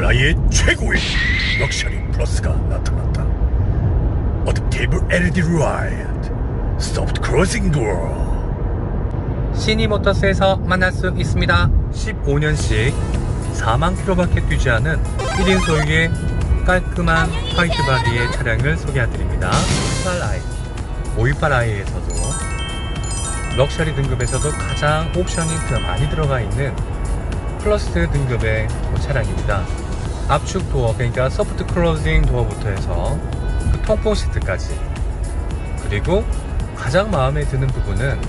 오이파라의 최고의 럭셔리 플러스가 나타났다. 어댑테이블 LED 라이트, 스톱드 크로징 도어. 시니모터스에서 만날 수 있습니다. 15년씩 4만 킬로밖에 뛰지 않은 1인 소유의 깔끔한 화이트 바디의 차량을 소개해드립니다. 58i, 528i에서도 럭셔리 등급에서도 가장 옵션이 더 많이 들어가 있는 플러스 등급의 차량입니다. 압축 도어, 그러니까 소프트 클로징 도어부터 해서 그 통풍 시트까지 그리고 가장 마음에 드는 부분은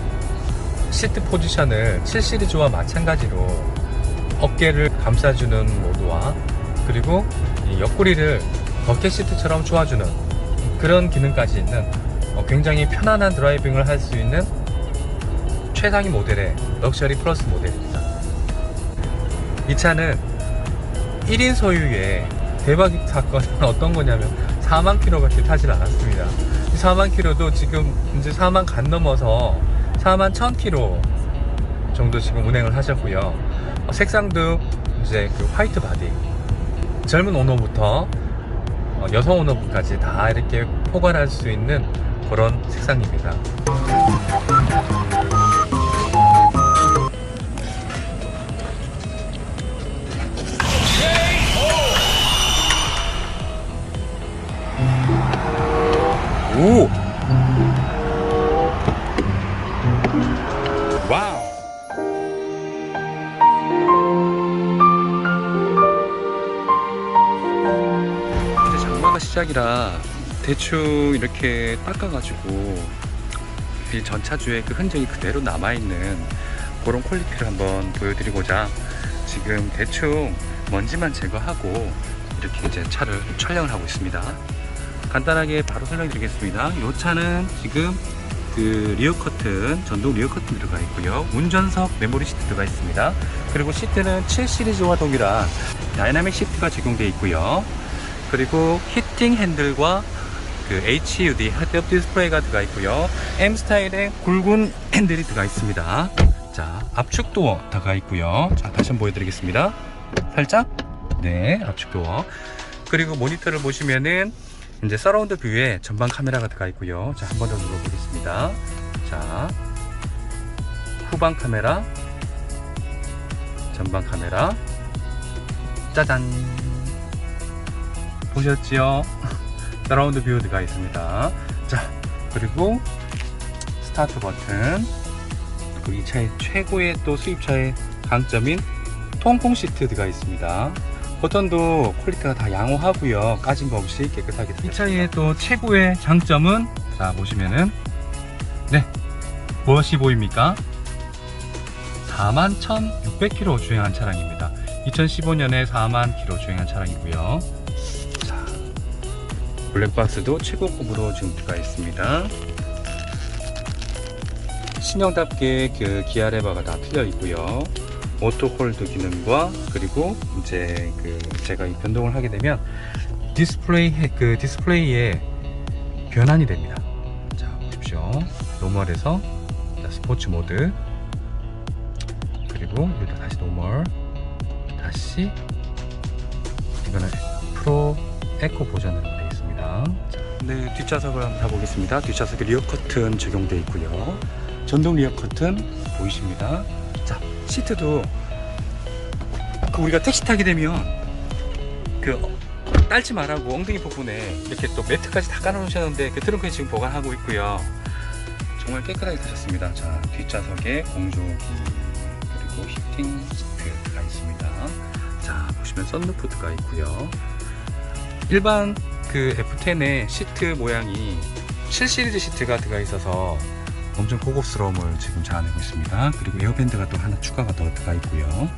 시트 포지션을 7 시리즈와 마찬가지로 어깨를 감싸주는 모드와 그리고 이 옆구리를 버켓 시트처럼 조아주는 그런 기능까지 있는 어, 굉장히 편안한 드라이빙을 할 수 있는 최상위 모델의 럭셔리 플러스 모델입니다. 이 차는 1인 소유의 대박 사건은 어떤 거냐면 4만 킬로밖에 타질 않았습니다. 이 4만 킬로도 지금 이제 4만 간 넘어서 4만 1000 킬로 정도 지금 운행을 하셨고요. 어, 색상도 이제 그 화이트 바디. 젊은 오너부터 어, 여성 오너분까지 다 이렇게 포괄할 수 있는 그런 색상입니다. 오! 와우! 이제 장마가 시작이라 대충 이렇게 닦아가지고 이 전차주의 그 흔적이 그대로 남아있는 그런 퀄리티를 한번 보여드리고자 지금 대충 먼지만 제거하고 이렇게 이제 차를 촬영을 하고 있습니다. 간단하게 바로 설명드리겠습니다. 이 차는 지금 그 리어 커튼, 전동 리어 커튼 들어가 있고요. 운전석 메모리 시트 들어가 있습니다. 그리고 시트는 7 시리즈와 동일한 다이나믹 시트가 적용되어 있고요. 그리고 히팅 핸들과 그 HUD 헤드업 디스플레이가 들어가 있고요. M 스타일의 굵은 핸들이 들어가 있습니다. 자, 압축 도어 들어가 있고요. 자, 다시 한번 보여드리겠습니다. 살짝. 네, 압축 도어. 그리고 모니터를 보시면은 이제 서라운드 뷰에 전방 카메라가 들어가 있고요. 자, 한 번 더 눌러보겠습니다. 자, 후방 카메라, 전방 카메라, 짜잔. 보셨지요? 서라운드 뷰 들어가 있습니다. 자, 그리고 스타트 버튼. 그리고 이 차의 최고의 또 수입차의 강점인 통풍 시트 들어가 있습니다. 버튼도 퀄리티가 다 양호하고요. 까진 거 없이 깨끗하게 이 차의 또 최고의 장점은 자 보시면은 네 무엇이 보입니까? 41,600km 주행한 차량입니다. 2015년에 4만 km 주행한 차량이고요. 자 블랙박스도 최고급으로 지금 들어가 있습니다. 신형답게 그 기아 레버가 다 틀려 있고요. 오토 홀드 기능과 그리고 이제 그 제가 이 변동을 하게 되면 디스플레이 그 디스플레이에 변환이 됩니다. 자 보십시오. 노멀에서 자, 스포츠 모드 그리고 일단 다시 노멀 다시 이거는 프로 에코 버전으로 되어 있습니다. 자, 네 뒷좌석을 한번 봐보겠습니다. 뒷좌석에 리어 커튼 적용되어 있고요. 전동 리어 커튼 보이십니다. 자 시트도 그 우리가 택시 타게 되면 그 딸지 말라고 엉덩이 부분에 이렇게 또 매트까지 다 깔아놓으셨는데 그 트렁크에 지금 보관하고 있고요. 정말 깨끗하게 타셨습니다. 자 뒷좌석에 공조기 그리고 히팅 시트가 있습니다. 자 보시면 썬루프가 있고요. 일반 그 F10의 시트 모양이 7 시리즈 시트가 들어가 있어서 엄청 고급스러움을 지금 자아내고 있습니다. 그리고 에어밴드가 또 하나 추가가 더 들어가 있고요.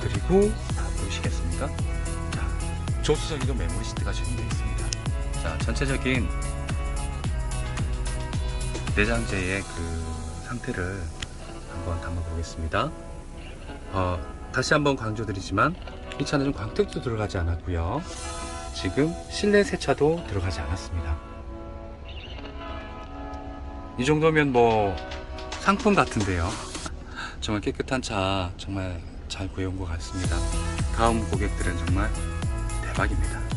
그리고 다 보이시겠습니까? 자, 조수석에도 메모리 시트가 적용되어 있습니다. 자, 전체적인 내장재의 그 상태를 한번 담아 보겠습니다. 어, 다시 한번 강조드리지만 이 차는 좀 광택도 들어가지 않았고요. 지금 실내 세차도 들어가지 않았습니다. 이 정도면 뭐 상품 같은데요. 정말 깨끗한 차 정말 잘 구해온 것 같습니다. 다음 고객들은 정말 대박입니다.